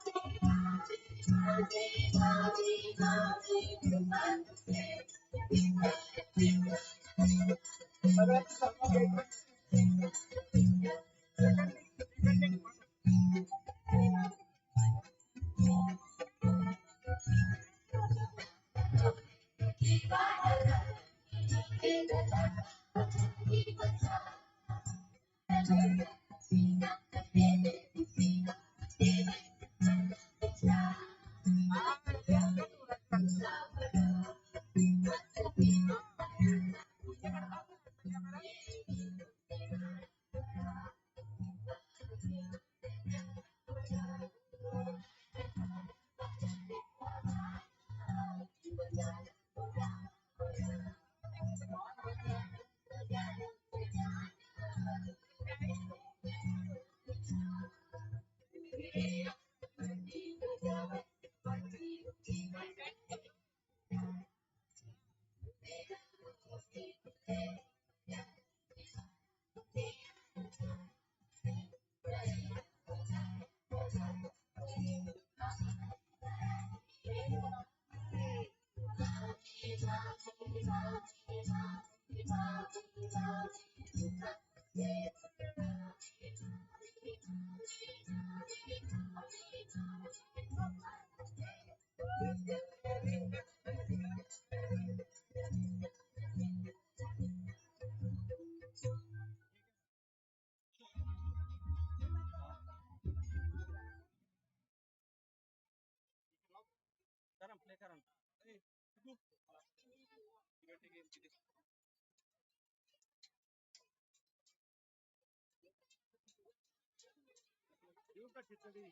Thank you. Karam play karam. Hey, do. खिचडी.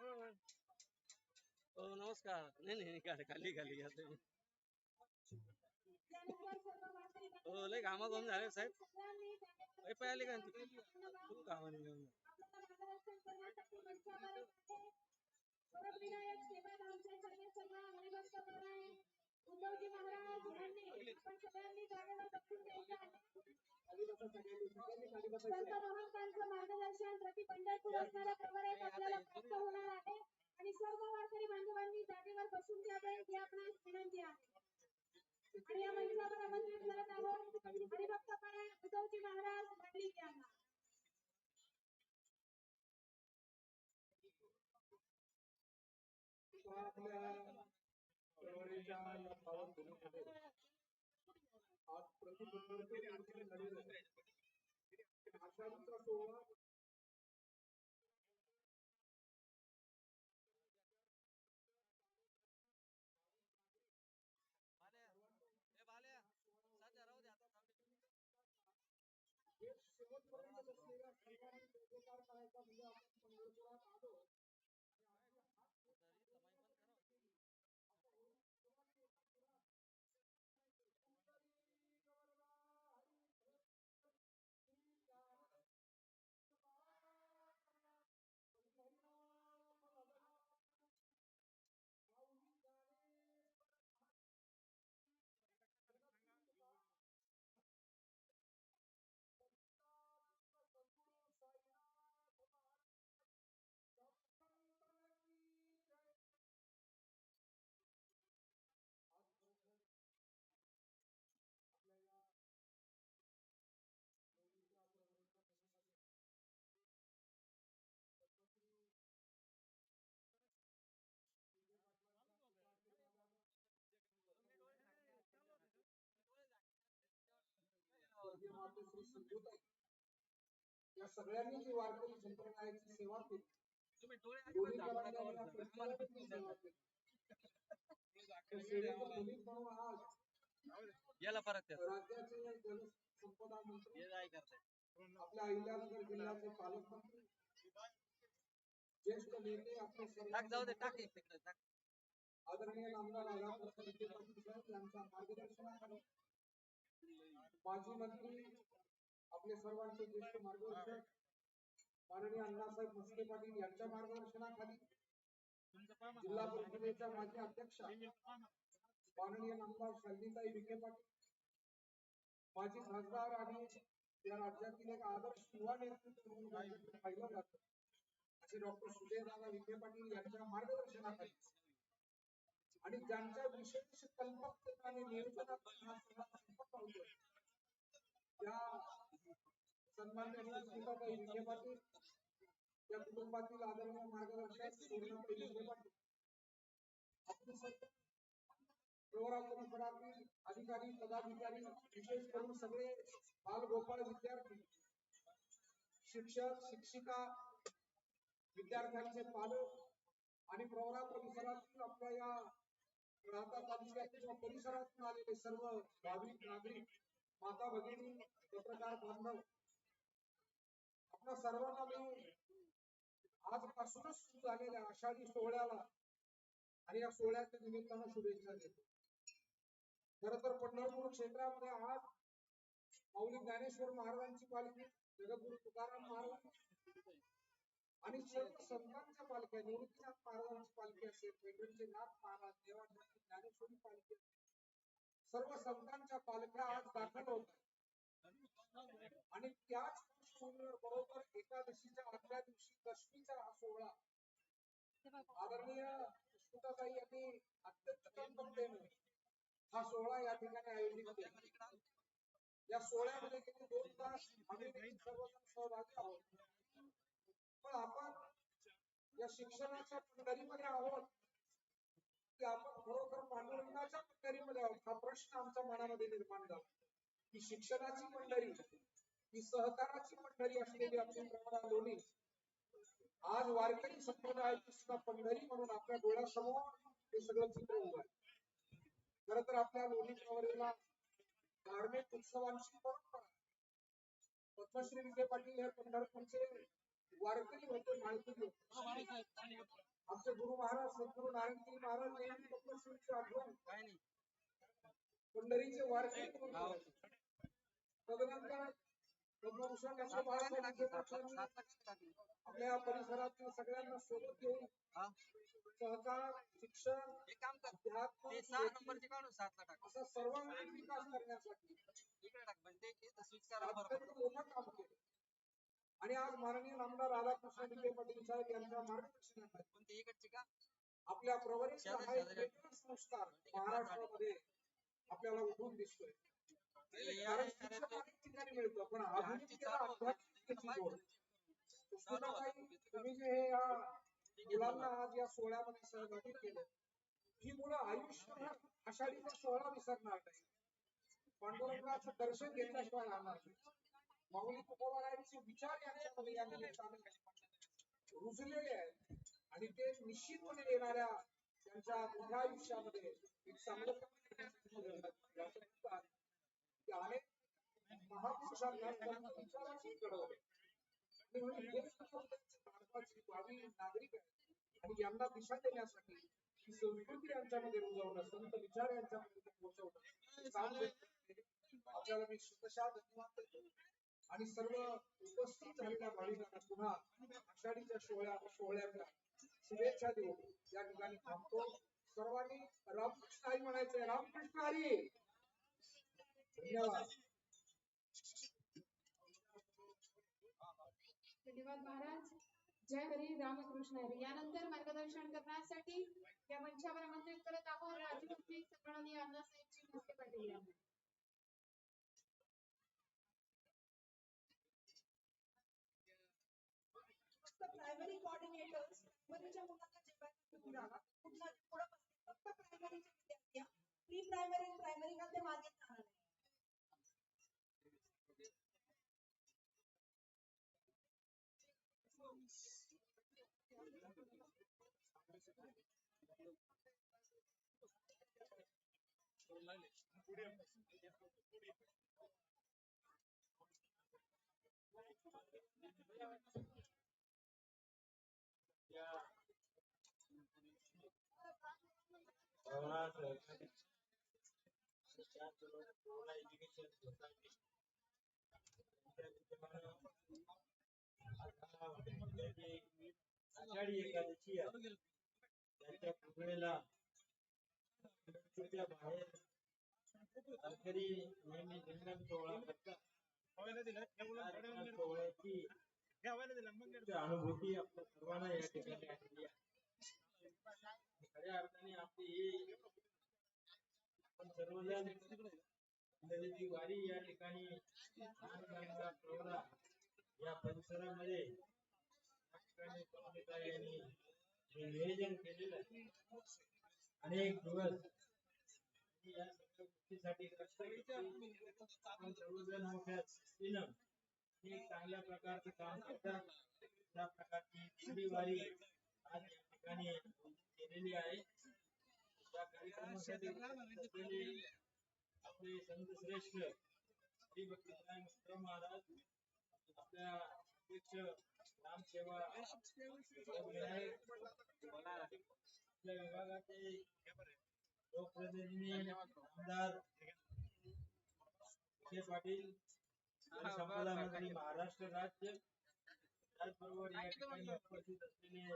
होय. हो नमस्कार. नाही नाही नाही, खाली खाली खाली या तुम्ही. हो लय कामा करून झाले साहेब. लय पाय आले का तू खूप कामाने घेऊन उद्धवजी महाराज यांनी आपण सगळ्यांनी जागेवर बसून द्यायचं आहे. संत महंतांचं मार्गदर्शन प्रति पंढरपूर असणाऱ्या प्रमाणे आपल्याला प्राप्त होणार आहे. आणि सर्व वारकरी बांधवांनी जागेवर बसून द्यावे ही आपणास विनंती आहे. आणि या मंचावर आमंत्रित करत आहोत. हरिभक्त परायण उद्धवजी महाराज मंडलिक यांना आपल्या चळवळीच्या या पावन आज आषाढीचा सोहळा. शेवटपर्यंत बसलेल्या म्हणजे माते श्री सिंधुताई या सगळ्यांनी जी वारकरी संप्रदायाची सेवा केली. याला परत राज्याचे जलसंपदा मंत्री आपल्या अहिल्यानगर जिल्ह्याचे पालकमंत्री ज्येष्ठ नेते आपले टाक जाऊ दे सर्व टाक एक तिकडे टाक. आदरणीय नामदार राधाकृष्ण विखे पाटील साहेब यांच्या मार्गदर्शनाखाली माजी मंत्री आपले सर्वांचे ज्येष्ठ मार्गदर्शक माननीय अण्णासाहेब मस्के पाटील यांच्या मार्गदर्शनाखाली जिल्हा परिषदेच्या माजी अध्यक्षा माननीय नामदार शालिनीताई विखे पाटील माजी खासदार आणि या राज्यातील एक आदर्श युवा नेतृत्व म्हणून पाहिलं जातं असे डॉक्टर सुजयदादा विखे पाटील यांच्या मार्गदर्शनाखाली. आणि ज्यांच्या विशेष कल्पकतेने नियोजनात त्या पाटील या कुटुंबातील आदरणीय मार्गदर्शक पाटील. परिसरातील अधिकारी पदाधिकारी विशेष करून सगळे बालगोपाळ विद्यार्थी शिक्षक शिक्षिका विद्यार्थ्यांचे पालक आणि प्रवरा परिसरातील आपल्या या राहता तालुक्यातील किंवा परिसरातून आलेले सर्व भाविक नागरिक माता भगिनी पत्रकार बांधव आपल्या सर्वांना मी आजपासूनच सुरू झालेल्या आषाढी सोहळ्याला आणि या सोहळ्याच्या निमित्तानं शुभेच्छा देतो खर तर पंढरपूर क्षेत्रामध्ये आज माऊली ज्ञानेश्वर महाराजांची पालखी जगद्गुरु तुकाराम महाराज आणि सर्व संतांच्या पालख्या निवृत्तीनाथ महाराजांची पालखी असेल पैठणचे नाथ महाराज देवाची ज्ञानेश्वरी पालखी सर्व संतांच्या पालख्या आज दाखल होत आहेत. आणि त्याच पार्श्वभूमीवर बरोबर एकादशीच्या आदल्या दिवशी दशमीचा हा सोहळा. आदरणीय सुष्मिताताई यांनी अत्यंत कल्पकतेने हा सोहळा या ठिकाणी आयोजित केला. या सोहळ्यामध्ये गेले दोन तास आम्ही सर्वजण सहभागी आहोत. पण आपण या शिक्षणाच्या पंढरीमध्ये आहोत की आपण खरोखर पांडुरंगाच्या पंढरीमध्ये आहोत हा प्रश्न आमच्या मनामध्ये निर्माण झाला. की शिक्षणाची पंढरी ही सहकाराची पंढरी असलेली प्रमाणा लोणी. आज वारकरी संप्रदायाची सुद्धा पंढरी म्हणून आपल्या डोळ्यासमोर हे सगळं चित्र उभं आहे. खर तर आपल्या लोणी प्रवरेला धार्मिक उत्सवांची परंपरा. पद्मश्री विखे पाटील हे पंढरपूरचे वारकरी होते माळकरी होते आमचे गुरु महाराज सद्गुरु नारायणजी महाराज नेहमी पद्मश्रीची आठवण पंढरीचे वारकरी म्हणून. तदनंतर विखे पाटलांनी आपल्या परिसरातील सगळ्यांना सोबत घेऊन हा. सहकार शिक्षण एक काम कर. अध्यात्म ते सहा शेती नंबरचे काढून सातला टाक. असा सर्वांगीण विकास करण्यासाठी. काम केलं. आणि आज माननीय नामदार राधाकृष्ण विखे पाटील साहेब यांच्या मार्गदर्शनाखाली पण ते इकडचे का? आपल्या प्रवरीचा हा एक. वेगळा संस्कार महाराष्ट्रामध्ये आपल्याला उठून दिसतोय. हे कारण शिक्षण अरे अनेक ठिकाणी मिळतं. पण आधुनिकतेला अध्यात्मिकतेची जोड सुष्मिताताई, तुम्ही जे हे या मुलांना आज या सोहळ्यामध्ये सहभागी केलं. ही मुलं आयुष्यभर आषाढीचा सोहळा विसरणार नाही पांडुरंगाचं दर्शन घेतल्याशिवाय राहणार नाही माऊली तुकोबारायांचे विचार यांच्यामध्ये या निमित्ताने रुजलेले आहेत. आणि ते निश्चितपणे येणाऱ्या त्यांच्या मोठ्या आयुष्यामध्ये एक चांगलं की अनेक महापुरुषांना त्यांच्या विचारांशी घडवले नागरिक आहेत. आणि यांना दिशा देण्यासाठी ही संस्कृती यांच्यामध्ये रुजवणं संत विचार यांच्यामध्ये पोहोचवणं आपल्याला मी शतशः धन्यवाद देतो. आणि सर्व उपस्थित झालेल्या भाविकांना पुन्हा आषाढीच्या सोहळ्या सोहळ्याच्या शुभेच्छा देऊन या ठिकाणी थांबतो. सर्वांनी रामकृष्ण आई म्हणायचंय रामकृष्ण हरी! धन्यवाद महाराज. जय हरी रामकृष्ण हरी. यानंतर मार्गदर्शन करण्यासाठी या मंचावर आमंत्रित करत आहोत राज्यमंत्री सन्माननीय अण्णासाहेबजी भुसे पाटील यांना. प्रायमरी कोऑर्डिनेटर्स मुलीच्या मुलांना जेवायला घेऊन जा पुन्हा पुढे फक्त प्रायमरीच्या विद्यार्थ्या प्री प्रायमरी प्रायमरी मध्ये मागे आषाढी एकादशी बाहेर नेहमी रिंगण सोहळा करतात सोहळ्याची अनुभूती आपल्या सर्वांना या ठिकाणी. आलेली आहे खऱ्या अर्थाने आपली ही सर्वजण नदीची वारी या ठिकाणी प्रवरा या परिसरामध्ये यांनी हे नियोजन केलेलं आहे अनेक दिवस या सगळ्या गोष्टीसाठी कष्ट घेतले. सर्वजण मोठ्या शिस्तीनं हे चांगल्या प्रकारचं काम करतात त्या प्रकारची दिंडी वारी आज या ठिकाणी केलेली आहे. या कार्यक्रमासाठी आपले संत श्रेष्ठ श्री महाराज आपल्या अध्यक्ष ग्रामसेवा आपल्या विभागाचे लोकप्रतिनिधी आमदार पाटील संपदा मंत्री महाराष्ट्र राज्य. त्याचबरोबर या ठिकाणी उपस्थित असलेले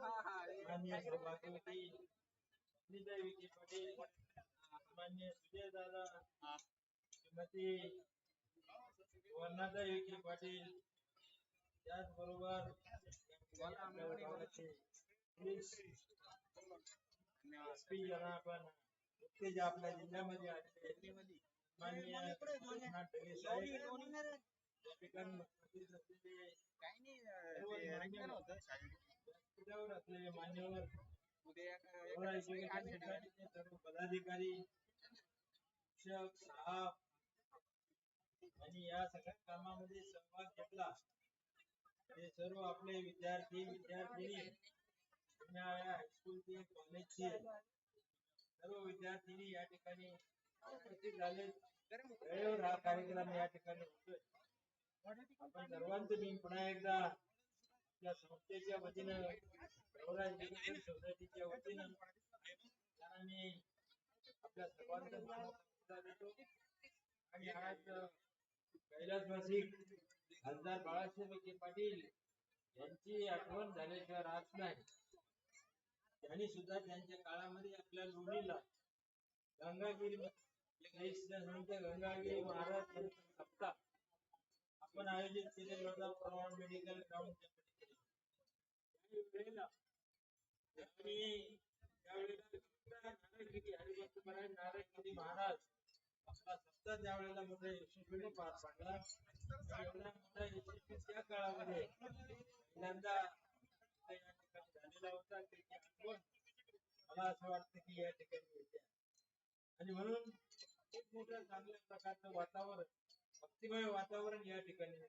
माननीय सौभाग्यवती सुनीता विखे पाटील मान्य सुजय दादा श्रीमती वर्णाता विखे पाटील त्याचबरोबर आपल्या आपण नुकतेच आपल्या जिल्ह्यामध्ये आलेले माननीय ढगे साहेब ठिकाणी सर्व असलेले मान्यवर सर्व पदाधिकारी शिक्षक स्टाफ आणि या सगळ्या कामामध्ये सहभाग घेतला. ते सर्व आपले विद्यार्थी विद्यार्थिनी हायस्कूलचे कॉलेजचे सर्व विद्यार्थिनी या ठिकाणी उपस्थित झाले. वेळेवर हा कार्यक्रम या ठिकाणी होतोय. आपण सर्वांचं मी पुन्हा एकदा आपल्या संस्थेच्या वतीनं सोसायटीच्या वतीनं त्यांना मी आपल्या धन्यवाद देतो आणि आज कैलासवासी खासदार बाळासाहेब विखे पाटील यांची आठवण झाल्याशिवाय राहत नाही. त्यांनी सुद्धा त्यांच्या काळामध्ये आपल्या लोणीला गंगागिरी गंगागिरी महाराज सप्ताह आपण आयोजित केलेला होता मेडिकल ग्राउंडच्या वेळेला. त्यावेळेला नारायणगिरी नारायणगिरी महाराज आपला मोठ्या म्हणजे यशस्वीने पार पाडला. एवढा मोठा यशस्वी त्या काळामध्ये पहिल्यांदा या ठिकाणी झालेला होता त्याची आठवण. मला असं वाटतं की या ठिकाणी येते. आणि म्हणून खूप मोठं चांगल्या प्रकारचं वातावरण भक्तिमय वातावरण या ठिकाणी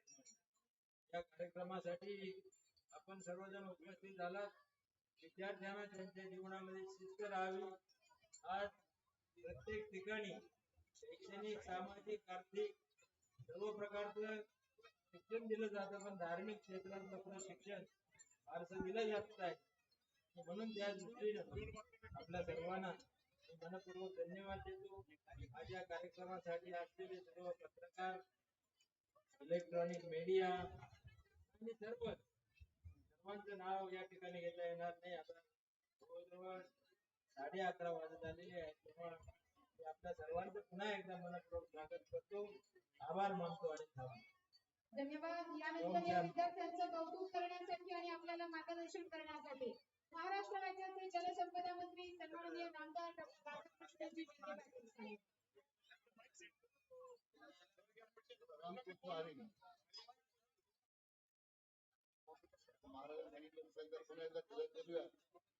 या कार्यक्रमासाठी आपण सर्वजण उपस्थित झालात. विद्यार्थ्यांना त्यांच्या जीवनामध्ये शिस्त राहावी. आज प्रत्येक ठिकाणी शैक्षणिक सामाजिक आर्थिक सर्व प्रकारचं शिक्षण दिलं जातं. पण धार्मिक क्षेत्रात शिक्षण फारसं दिलं जात आहे म्हणून त्या दृष्टीनं आपल्या सर्वांना मनपूर्वक धन्यवाद देतो. माझ्या कार्यक्रमासाठी असलेले सर्व पत्रकार इलेक्ट्रॉनिक मीडिया आणि सर्व सर्वांचं नाव या ठिकाणी घेता येणार नाही. आता जवळजवळ साडे अकरा वाजत आलेले आहेत. तेव्हा मी आपल्या सर्वांचं पुन्हा एकदा मनपूर्वक स्वागत करतो. आभार मानतो आणि थांबतो. धन्यवाद. यानंतर या विद्यार्थ्यांचं कौतुक करण्यासाठी आणि आपल्याला मार्गदर्शन करण्यासाठी महाराष्ट्र राज्याचे जलसंपदा मंत्री सन्माननीय नामदार डॉक्टर राधाकृष्णजी विखे पाटील साहेब.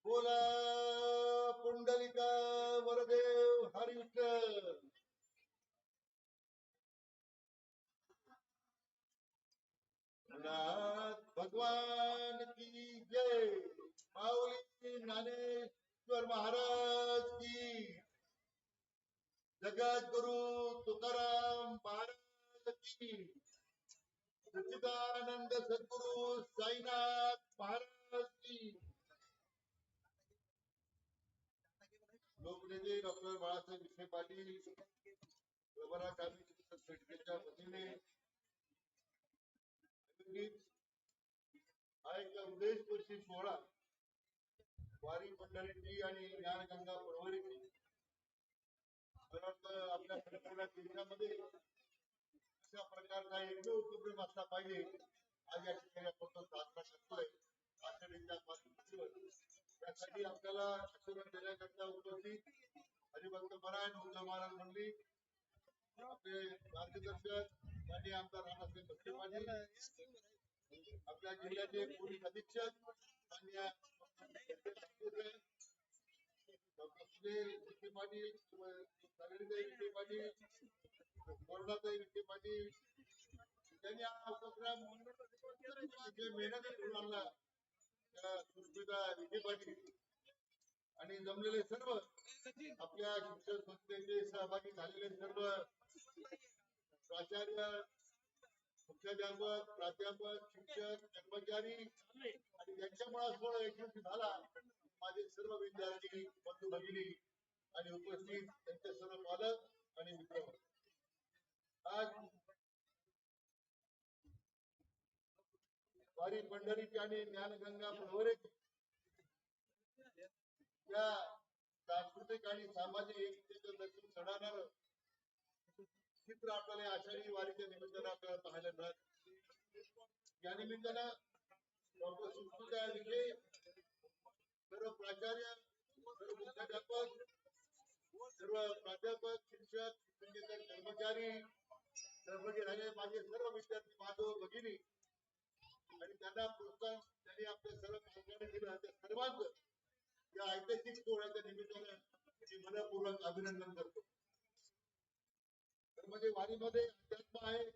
बोला पुंडलिका वरदेव हरी विठ्ठल नाथ भगवान की जय। माऊली ज्ञानेश्वर महाराज की। जगद्गुरु तुकाराम महाराज की। सच्चिदानंद सद्गुरु साईनाथ महाराज की लोकनेते डॉक्टर बाळासाहेब विखे पाटील प्रभरा गांधी शिक्षक संघटनेच्या वतीने हा एक उद्देशपूर्ती सोहळा वारी मंडळींची आणि ज्ञानगंगा परवरीची आपल्या संपूर्ण देशामध्ये अशा प्रकारचा एकमेव उपक्रम असला पाहिजे. आज या ठिकाणी आपण तो साजरा करतोय त्यासाठी आपल्याला आशीर्वाद देण्याकरता उपस्थित हरिभक्त परायण मुद्दा महाराज मंडळी आपले मार्गदर्शक माननीय आमदार राणासाहेब भक्ते पाटील आपल्या जिल्ह्याचे पोलीस अधीक्षक मान्य डॉक्टर सुनील पाटील पाटील कोरडाताई विखे त्यांनी हा उपक्रम मेहनत करून आणला सुस्मिता विखे पाटील आणि जमलेले सर्व आपल्या शिक्षण संस्थेचे सहभागी झालेले सर्व प्राचार्य मुख्याध्यापक प्राध्यापक शिक्षक कर्मचारी आणि त्यांच्यामुळे सोहळा यशस्वी झाला. माझे सर्व विद्यार्थी बंधू भगिनी आणि उपस्थित त्यांचे सर्व पालक आणि मित्र. आज वारी पंढरीची आणि ज्ञानगंगा प्रवरेची या सांस्कृतिक आणि सामाजिक एकतेचं दर्शन घडवणार चित्र आपल्याला आषाढी वारीच्या निमित्तानं आपल्याला पाहायला मिळत या निमित्तानं डॉक्टर सुस्मिता विखे सर्व प्राचार्य सर्व मुख्याध्यापक सर्व प्राध्यापक शिक्षक कर्मचारी सहभागी झाले माझे सर्व विद्यार्थी बांधव भगिनी. आणि त्यांना प्रोत्साहन त्यांनी आपल्या सर्व पालकांनी दिलं. त्या सर्वांच या ऐतिहासिक सोहळ्याच्या निमित्तानं मी मनपूर्वक अभिनंदन करतो. तर म्हणजे वारीमध्ये अध्यात्म आहे.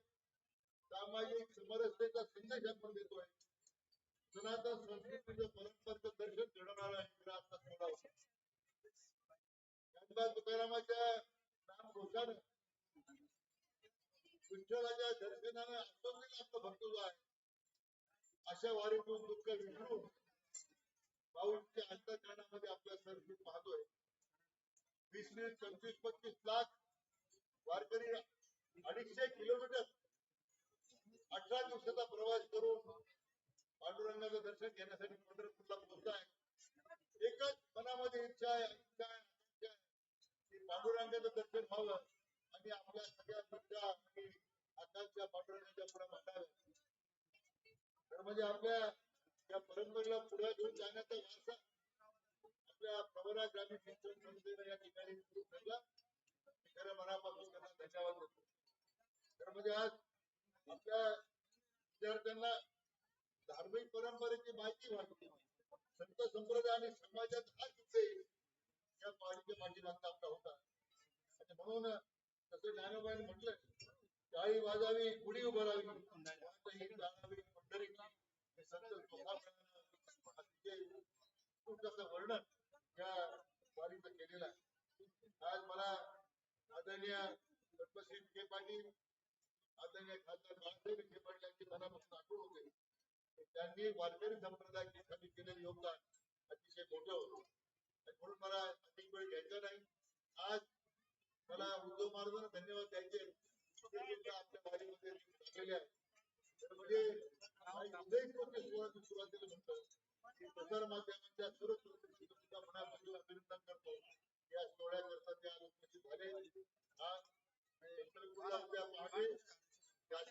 सामाजिक समरसतेचा संदेश आपण देतोय. सनातन संस्कृतीचं परंपरेचं दर्शन घडवणारा एक सोहळा होता ज्ञानोबा तुकारामाच्या नाम घोषानं विठ्ठलाच्या दर्शनाने आटोपलेलं आपलं भरतो आहे अशा वारीतून दुःख विसरून भाऊंच्या अंतकरणामध्ये आपल्या संस्कृत पाहतोय. वीस वीस पंचवीस पस्तीस लाख वारकरी अडीचशे किलोमीटर अठरा दिवसाचा प्रवास करून पांडुरंगाचं दर्शन घेण्यासाठी पंढरपूरला पोहोचताय एकच मनामध्ये इच्छा आहे इच्छा आहे आहे. की पांडुरंगाचं दर्शन व्हावं. मी आपल्या सगळ्या इच्छा आणि आकांक्षा पांडुरंगाच्या पुढे मांडाव्या तर म्हणजे आपल्या या परंपरेला पुढे घेऊन जाण्याचा वारसा आपल्या प्रवरा ग्रामीण शिक्षण संस्थेनं या ठिकाणी सुरू खरं मनापासून त्यांना धन्यवाद देतो. तर म्हणजे आज आपल्या विद्यार्थ्यांना धार्मिक परंपरेची माहिती व्हावी संत संप्रदाय आणि समाजात हा युद्ध या पाठीच्या पाठीमागचा आपला होता. आणि म्हणून असं ज्ञानोबाईने म्हटलं टाळी वाजावी गुढी उभारावी पंढरीची संत तुकारामानं वर्णन या वारीचं केलेलं आहे. आज मला आदरणीय पद्मश्री विखे पाटील आदरणीय खासदार बाळासाहेब विखे पाटील यांची मनापासून आठवण होते. त्यांनी वारकरी संप्रदायासाठी केलेलं योगदान अतिशय मोठं होतं. म्हणून मला अधिक वेळ घ्यायचा नाही. आज मला उद्धव महाराजांना धन्यवाद द्यायचे आपल्या वारीमध्ये झालेले म्हणजे सुरुवातीला म्हणतो. प्रसार माध्यमांच्या सुद्धा मनापासून अभिनंदन करतो. या सोहळ्याकरता त्या लोकांची झाले. आज पंढरपूरला राजकीय आहे. त्या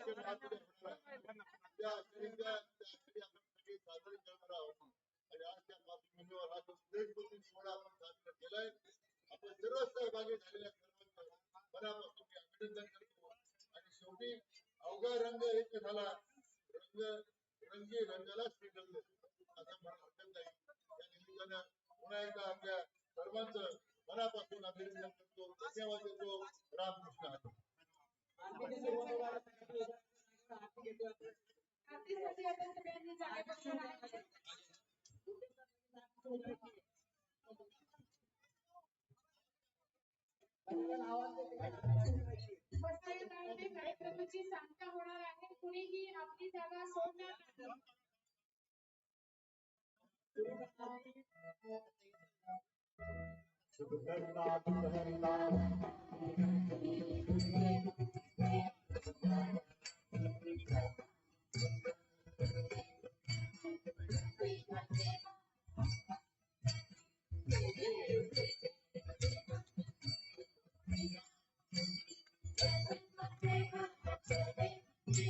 त्या आपण सगळे साजरे करणार आहोत. आणि आज त्या पार्श्वभूमीवर म्हणजे हा जो सोहळा आपण साजरा केलाय आपण सर्व सहभागी झालेल्या मनापासून मी अभिनंदन करतो. आणि शेवटी अवघा रंग एक झाला. रंग रंगी रंगाला श्रीरंग असं मला हरकत नाही. या निमित्तानं पुन्हा एकदा आपल्या सर्वांचं मनापासून अभिनंदन करतो. धन्यवाद देतो. रामकृष्ण. हरी. कार्यक्रमाची सांगता होणार आहे. कुणीही आपली जागा सोडणार नाही. सगळ्यांनी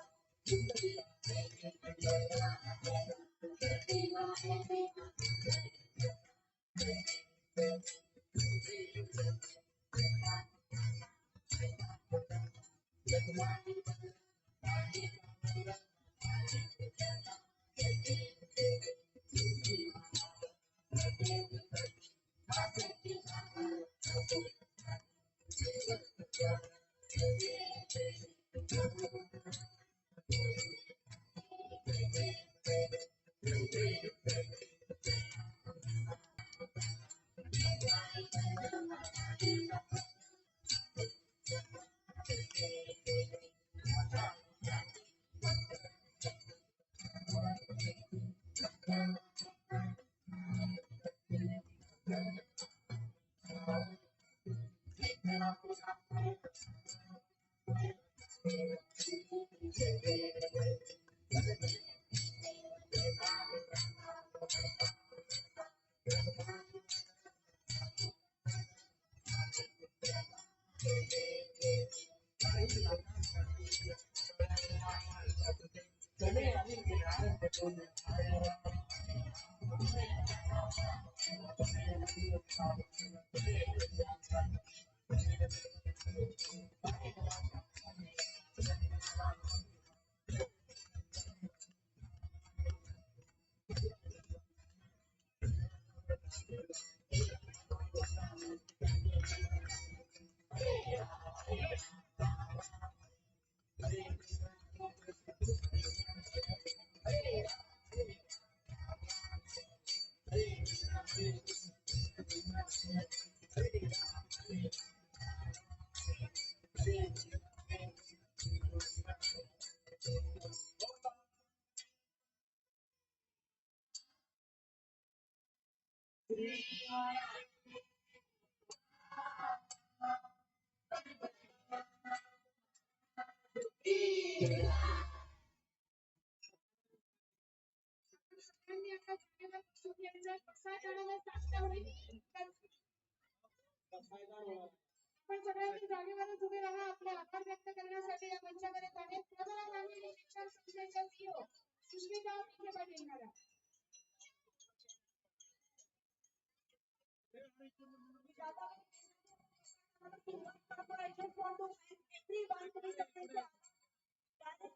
Picking up the top.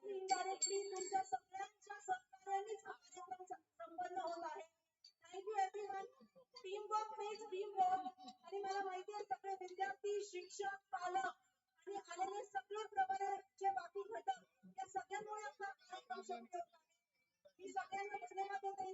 Indirectly, तुमच्या सगळ्यांच्या सहकार्यानेच संपन्न होत आहे. Thank you everyone. Teamwork makes dream work. आणि मला माहिती आहे सगळे विद्यार्थी, शिक्षक, पालक आणि आलेले सगळे प्रभागाचे बाकी घटक या सगळ्यांमुळे आपला कार्यक्रम शक्य होत आहे. मी सगळ्यांना धन्यवाद देते.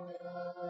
Amen.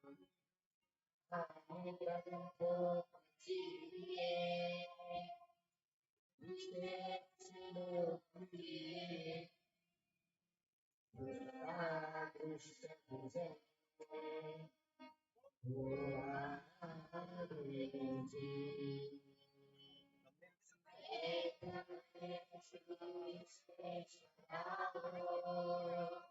ainda um pouco de mim, esquece do que os tempos em o aprendi. Que se esquece da luz.